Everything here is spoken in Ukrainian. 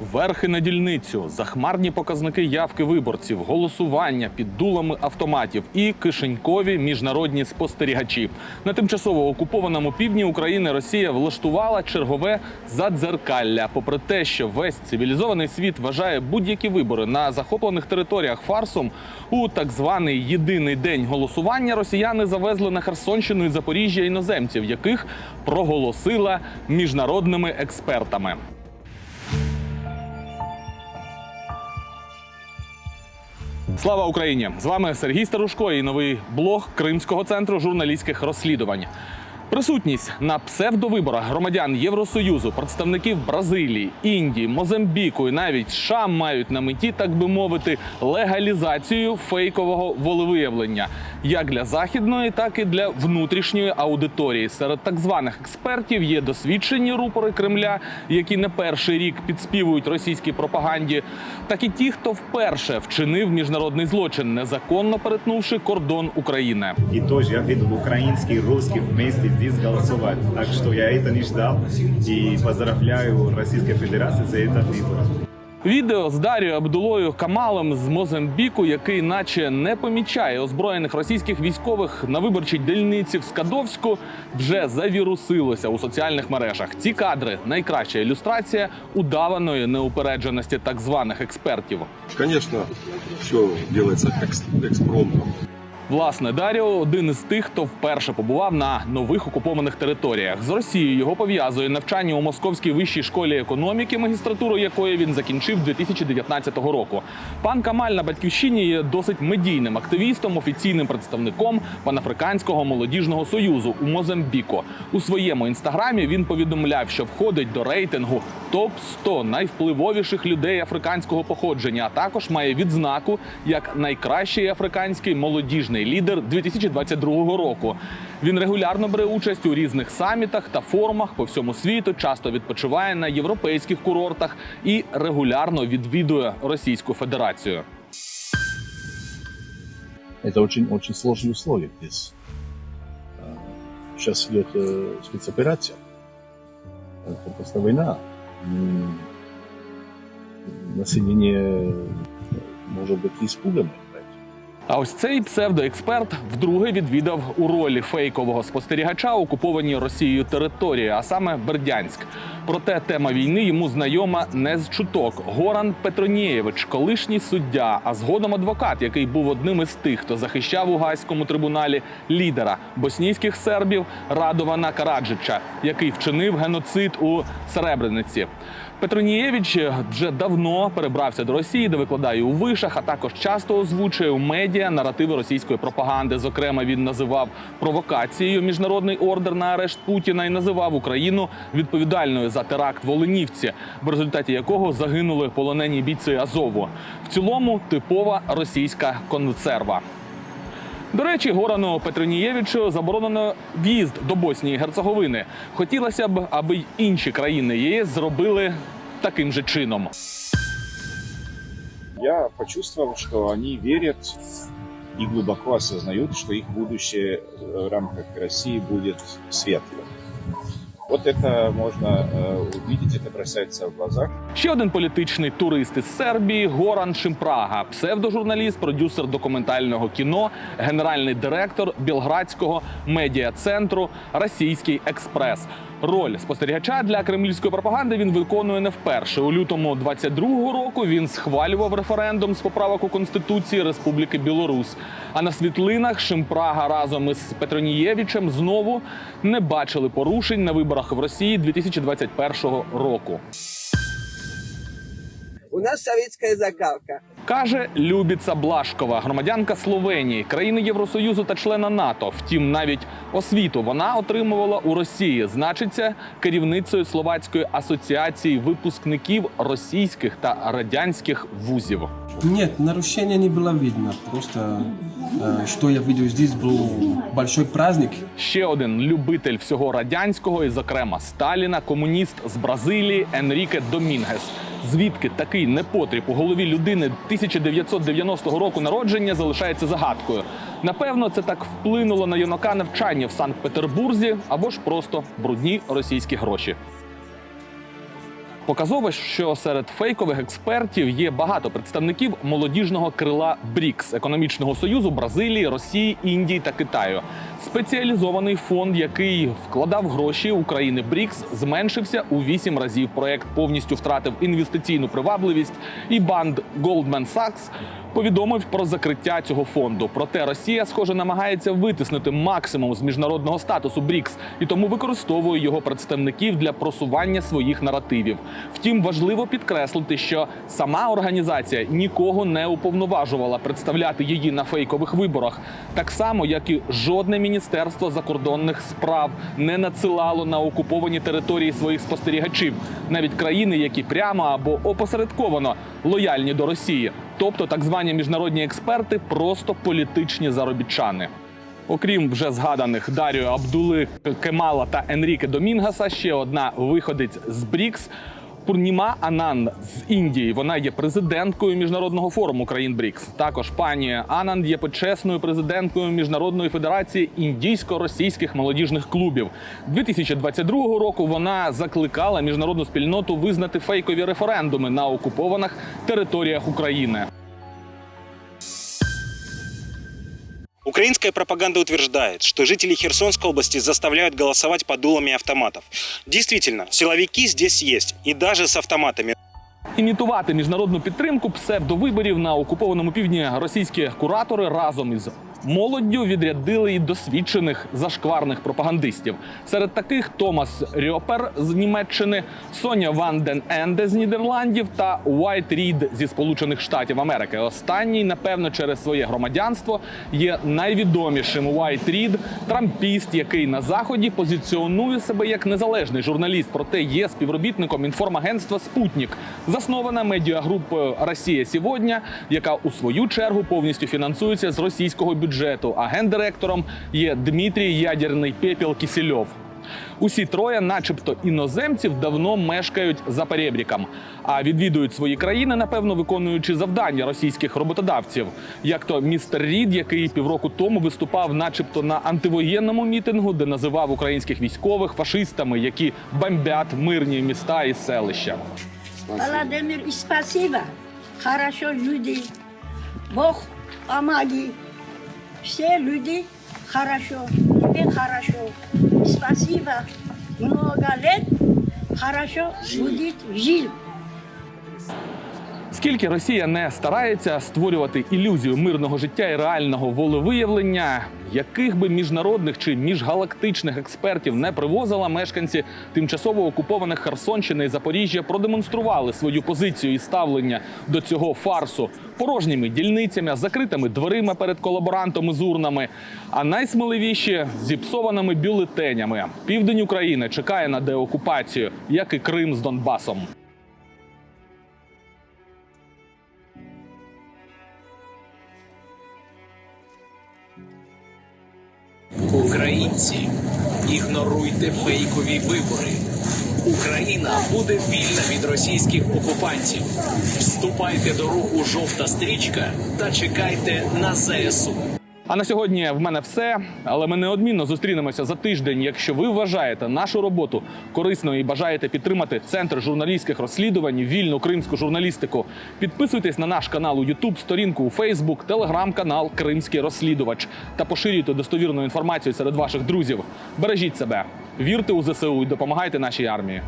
Верхи на дільницю, захмарні показники явки виборців, голосування під дулами автоматів і кишенькові міжнародні спостерігачі. На тимчасово окупованому півдні України Росія влаштувала чергове задзеркалля. Попри те, що весь цивілізований світ вважає будь-які вибори на захоплених територіях фарсом, у так званий єдиний день голосування росіяни завезли на Херсонщину і Запоріжжя іноземців, яких проголосила міжнародними експертами. Слава Україні! З вами Сергій Старушко і новий блог Кримського центру журналістських розслідувань. Присутність на псевдовиборах громадян Євросоюзу, представників Бразилії, Індії, Мозамбіку і навіть США мають на меті, так би мовити, легалізацію фейкового волевиявлення як для західної, так і для внутрішньої аудиторії. Серед так званих експертів є досвідчені рупори Кремля, які не перший рік підспівують російській пропаганді, так і ті, хто вперше вчинив міжнародний злочин, незаконно перетнувши кордон України. И тоже я видел украинский и русский вместе здесь голосовать. Так что я это не ждал. И поздравляю Российской Федерации за этот выбор. Відео з Дарією Абдулою Камалом з Мозамбіку, який наче не помічає озброєних російських військових на виборчій дільниці в Скадовську, вже завірусилося у соціальних мережах. Ці кадри найкраща ілюстрація удаваної неупередженості так званих експертів. Конечно, все делается экс- экспромтом. Власне, Даріо один із тих, хто вперше побував на нових окупованих територіях. З Росією його пов'язує навчання у Московській вищій школі економіки, магістратуру якої він закінчив 2019 року. Пан Камаль на батьківщині є досить медійним активістом, офіційним представником панафриканського молодіжного союзу у Мозамбіку. У своєму інстаграмі він повідомляв, що входить до рейтингу топ 100 найвпливовіших людей африканського походження. А також має відзнаку як найкращий африканський молодіжний лідер 2022 року. Він регулярно бере участь у різних самітах та форумах по всьому світу, часто відпочиває на європейських курортах і регулярно відвідує Російську Федерацію. Это очень, очень сложные условия здесь. А, Сейчас идет э, спецоперация. Это просто война. М, Население э, может быть испугано. А ось цей псевдоексперт вдруге відвідав у ролі фейкового спостерігача окупованій Росією території, а саме Бердянськ. Проте тема війни йому знайома не з чуток. Горан Петронієвич, колишній суддя, а згодом адвокат, який був одним із тих, хто захищав у гайському трибуналі лідера боснійських сербів Радована Караджича, який вчинив геноцид у Серебрениці. Петронієвич вже давно перебрався до Росії, де викладає у вишах, а також часто озвучує у медіа наративи російської пропаганди. Зокрема, він називав провокацією міжнародний ордер на арешт Путіна і називав Україну відповідальною за теракт в Оленівці, в результаті якого загинули полонені бійці Азову. В цілому типова російська консерва. До речі, Горану Петронієвичу заборонено в'їзд до Боснії і Герцеговини. Хотілося б, аби й інші країни єС зробили таким же чином. Я почувствовал, что они верят и глубоко осознают, что их будущее в рамках России будет светлым. Вот это можно э, увидеть, это бросается в глаза. Ще один політичний турист із Сербії Горан Шимпрага, псевдожурналіст, продюсер документального кіно, генеральний директор Білградського медіа-центру Російський експрес. Роль спостерігача для кремлівської пропаганди він виконує не вперше. У лютому 22-го року він схвалював референдум з поправок у конституції Республіки Білорусь. А на світлинах Шимпрага разом із Петронієвичем знову не бачили порушень на виборах в Росії 2021 року. У нас советская закалка. Каже Любіца Блашкова, громадянка Словенії, країни Євросоюзу та члена НАТО. Втім, навіть освіту вона отримувала у Росії. Значиться керівницею словацької асоціації випускників російських та радянських вузів. Нет, нарушения не было видно. Просто э, что я видел здесь был большой праздник. Ще один любитель всього радянського, і, зокрема, Сталіна, комуніст з Бразилії Енріке Домінгес. Звідки такий непотріб у голові людини 1990 року народження залишається загадкою. Напевно, це так вплинуло на юнака навчання в Санкт-Петербурзі або ж просто брудні російські гроші. Показово, що серед фейкових експертів є багато представників молодіжного крила БРІКС економічного союзу Бразилії, Росії, Індії та Китаю. Спеціалізований фонд, який вкладав гроші України БРІКС, зменшився у вісім разів. Проект повністю втратив інвестиційну привабливість, і банд Goldman Sachs повідомив про закриття цього фонду. Проте Росія, схоже, намагається витиснути максимум з міжнародного статусу БРІКС і тому використовує його представників для просування своїх наративів. Втім, важливо підкреслити, що сама організація нікого не уповноважувала представляти її на фейкових виборах, так само як і жодне міністерство закордонних справ не надсилало на окуповані території своїх спостерігачів, навіть країни, які прямо або опосередковано лояльні до Росії, тобто так звані міжнародні експерти, просто політичні заробітчани. Окрім вже згаданих Даріо Абдули Кемала та Енріке Домінгаса, ще одна виходець з БРІКС. Пурніма Ананд з Індії. Вона є президенткою міжнародного форуму країн БРІКС. Також пані Ананд є почесною президенткою міжнародної федерації індійсько-російських молодіжних клубів. 2022 року вона закликала міжнародну спільноту визнати фейкові референдуми на окупованих територіях України. Украинская пропаганда утверждает, что жители Херсонской области заставляют голосовать под дулами автоматов. Действительно, силовики здесь есть, и даже с автоматами. Імітувати міжнародну підтримку псевдовиборів на окупованому півдні російські куратори разом із молоддю відрядили і досвідчених зашкварних пропагандистів. Серед таких Томас Рьопер з Німеччини, Соня Ван Ден Енде з Нідерландів та Уайт Рід зі Сполучених Штатів Америки. Останній, напевно, через своє громадянство є найвідомішим Уайт Рід, трампіст, який на заході позиціонує себе як незалежний журналіст, проте є співробітником інформагентства Спутнік, заснована медіагрупою Росія сьогодні, яка у свою чергу повністю фінансується з російського бюджету. А гендиректором є Дмитрій Ядерний Пепел Кісельов. Усі троє, начебто іноземців, давно мешкають за перебріком, а відвідують свої країни, напевно, виконуючи завдання російських роботодавців, як то містер Рід, який півроку тому виступав, начебто, на антивоєнному мітингу, де називав українських військових фашистами, які бомбять мирні міста і селища. Владимир, и спасибо. Хорошо люди. Бог помоги. Все люди хорошо. Тебе хорошо. Спасибо. Много лет хорошо будет жил. Скільки Росія не старається створювати ілюзію мирного життя і реального волевиявлення, яких би міжнародних чи міжгалактичних експертів не привозила, мешканці тимчасово окупованих Херсонщини і Запоріжжя продемонстрували свою позицію і ставлення до цього фарсу порожніми дільницями, закритими дверима перед колаборантами з урнами, а найсміливіші зіпсованими бюлетенями. Південь України чекає на деокупацію, як і Крим з Донбасом. Українці, ігноруйте фейкові вибори. Україна буде вільна від російських окупантів. Вступайте до руху жовта стрічка та чекайте на ЗСУ. А на сьогодні в мене все. Але ми неодмінно зустрінемося за тиждень. Якщо ви вважаєте нашу роботу корисною і бажаєте підтримати центр журналістських розслідувань, вільну кримську журналістику, підписуйтесь на наш канал у YouTube, сторінку у Facebook, телеграм-канал Кримський розслідувач та поширюйте достовірну інформацію серед ваших друзів. Бережіть себе, вірте у ЗСУ і допомагайте нашій армії.